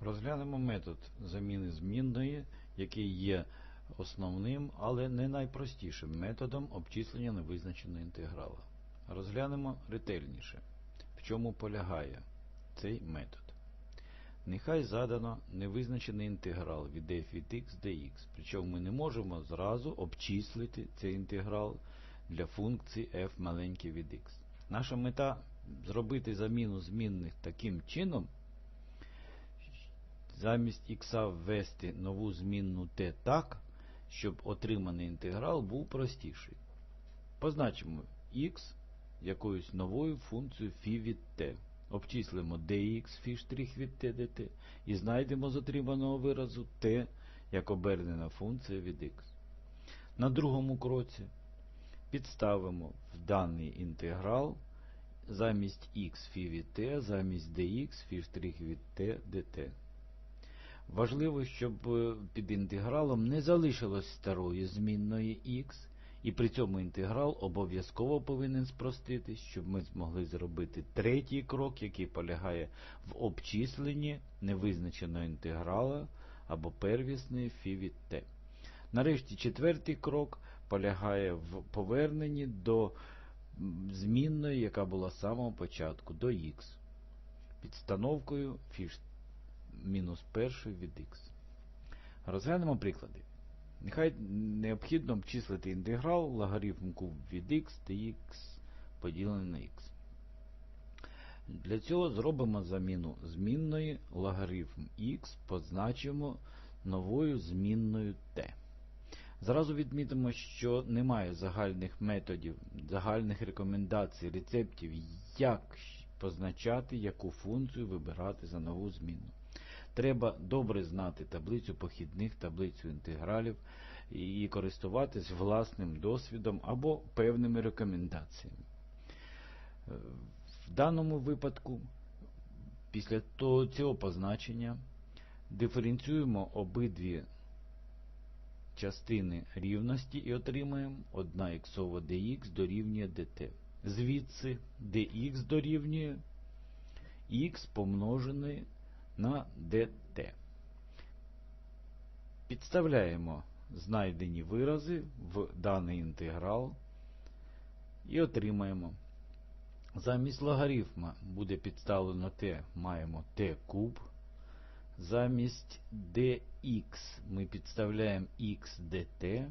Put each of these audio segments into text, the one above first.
Розглянемо метод заміни змінної, який є основним, але не найпростішим методом обчислення невизначеного інтеграла. Розглянемо ретельніше, в чому полягає цей метод. Нехай задано невизначений інтеграл від f від x dx, причому ми не можемо зразу обчислити цей інтеграл для функції f маленький від x. Наша мета зробити заміну змінних таким чином, замість х ввести нову змінну t так, щоб отриманий інтеграл був простіший. Позначимо x якоюсь новою функцією φ від t. Обчислимо dx φ' від t dt і знайдемо з отриманого виразу t як обернена функція від x. На другому кроці підставимо в даний інтеграл замість x φ від t, замість dx φ' від t dt. Важливо, щоб е, під інтегралом не залишилось старої змінної x, і при цьому інтеграл обов'язково повинен спроститись, щоб ми змогли зробити третій крок, який полягає в обчисленні невизначеного інтеграла або первісної φ від t. Нарешті четвертий крок полягає в поверненні до змінної, яка була з самого початку, до х, підстановкою фіш мінус першої від х. Розглянемо приклади. Нехай необхідно обчислити інтеграл логарифм куб від x dx поділений на х. Для цього зробимо заміну змінної логарифм х позначимо новою змінною t. Зразу відмітимо, що немає загальних методів, загальних рекомендацій, рецептів, як позначати, яку функцію вибирати за нову зміну. Треба добре знати таблицю похідних, таблицю інтегралів і користуватись власним досвідом або певними рекомендаціями. В даному випадку, після цього позначення, диференціюємо обидві частини рівності і отримаємо 1 х dx дорівнює dt. Звідси dx дорівнює х помножений на dt. Підставляємо знайдені вирази в даний інтеграл і отримаємо. Замість логарифма буде підставлено t, маємо t куб. Замість dx ми підставляємо x dt,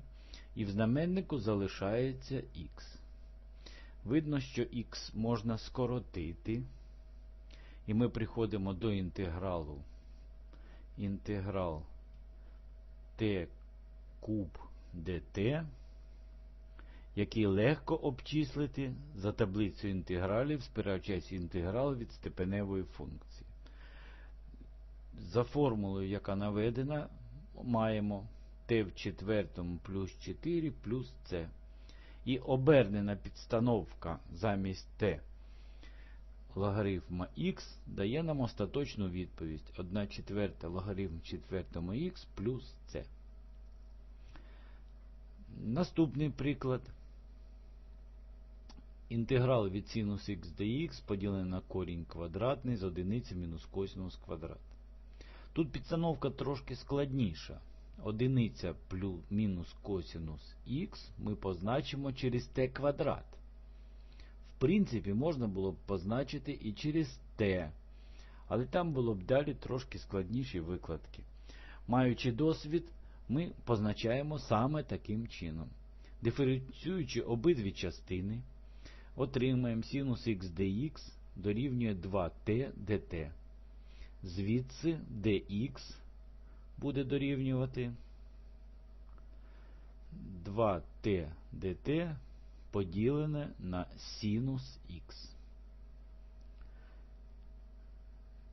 і в знаменнику залишається x. Видно, що x можна скоротити. І ми приходимо до інтегралу. Інтеграл t куб dt, який легко обчислити за таблицею інтегралів, спираючись інтеграл від степеневої функції. За формулою, яка наведена, маємо t в четвертому плюс 4 плюс c. І обернена підстановка замість t логарифма х дає нам остаточну відповідь 1 четверта логарифм четвертому х плюс c. Наступний приклад. Інтеграл від синус х dx поділений на корінь квадратний з одиниці мінус косинус квадрат. Тут підстановка трошки складніша. Одиниця плюс мінус косинус х ми позначимо через t квадрат. Принципі, можна було б позначити і через t, але там було б далі трошки складніші викладки. Маючи досвід, ми позначаємо саме таким чином. Диференціюючи обидві частини, отримаємо синус х dx дорівнює 2t dt. Звідси dx буде дорівнювати 2t dt поділене на синус х.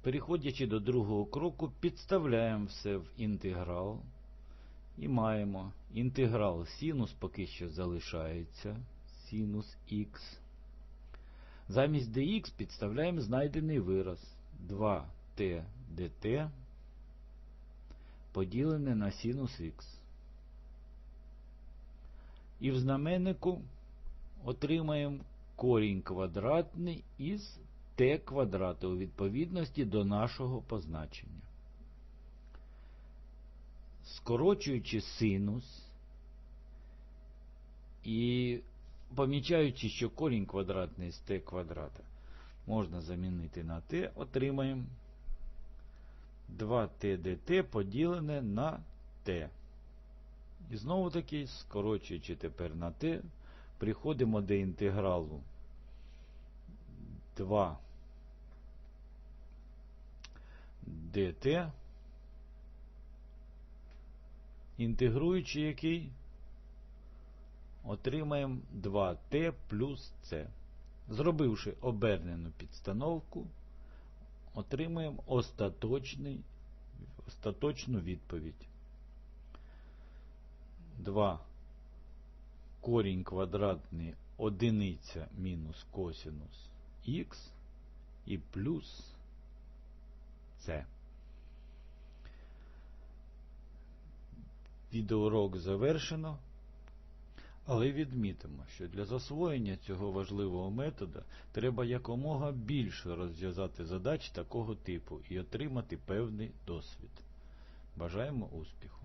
Переходячи до другого кроку, підставляємо все в інтеграл і маємо інтеграл синус поки що залишається синус х. Замість dx підставляємо знайдений вираз 2t dt поділене на синус х. І в знаменнику отримаємо корінь квадратний із t квадрату у відповідності до нашого позначення. скорочуючи синус і помічаючи, що корінь квадратний з t квадрата можна замінити на t, отримаємо 2t dt поділене на t. І знову таки, скорочуючи тепер на t, приходимо до інтегралу 2 dt, інтегруючи який, отримаємо 2t плюс c. Зробивши обернену підстановку, отримаємо остаточний, остаточну відповідь. 2 корінь квадратний одиниця мінус косинус х і плюс c. Відеоурок завершено. Але відмітимо, що для засвоєння цього важливого методу треба якомога більше розв'язати задач такого типу і отримати певний досвід. Бажаємо успіху!